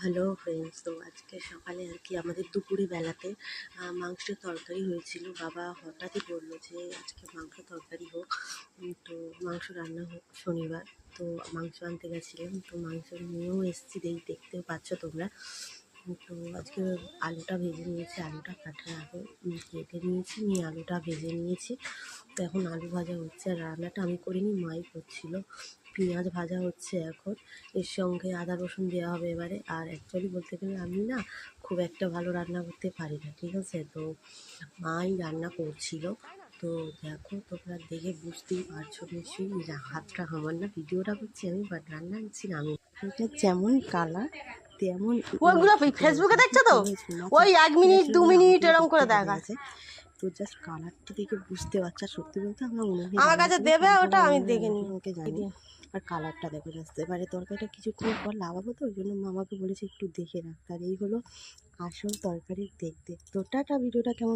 Hello friends তো আজকে সকালে আর কি আমাদের দুপুরে বেলাতে মাংসের তরকারি হয়েছিল। বাবা হঠাৎই বলল যে, আজকে মাংস তরকারি হোক। তো মাংস রান্না হোক শনিবার। তো মাংস আনতে গেছিলাম। তো মাংস নিয়েও এসেছি দেখ, দেখতেও পাচ্ছ তোমরা। তো আজকে আলুটা ভেজে নিয়েছি, আলুটা কাটার আগে কেটে নিয়েছি, নিয়ে আলুটা ভেজে নিয়েছি। তো এখন আলু ভাজা হচ্ছে আর রান্নাটা আমি করিনি মাই করছিল। পেঁয়াজ ভাজা হচ্ছে এখন এর সঙ্গে আদা রসুন দেওয়া হবে এবারে। আর অ্যাকচুয়ালি বলতে গেলে আমি না খুব একটা ভালো রান্না করতে পারি না ঠিক আছে? তো মাই রান্না করছিল। তো দেখো তোমরা দেখে বুঝতেই পারছ নিশ্চয়ই হাতটা আমার না ভিডিওটা করছি আমি বাট রান্না করছি না আমি। এটা যেমন কালার তেমন ওইগুলো ফেসবুকে দেখছ তো? ওই এক মিনিট দু মিনিট এরকম করে দেখাচ্ছে। তো জাস্ট কালারটা দেখে বুঝতে পারছ আর সত্যি বলতে আমার মনে হয় আমার কাছে দেবে ওটা আমি দেখে নিই। ওকে জানি। আর কালারটা দেখো জাস্ট এবারে তরকারিটা কিছুক্ষণ পর লাগাবো তো ওই জন্য মামাকে বলেছি একটু দেখে রাখতে আর এই হলো আসল তরকারির দেখতে। তো টাটা ভিডিওটা কেমন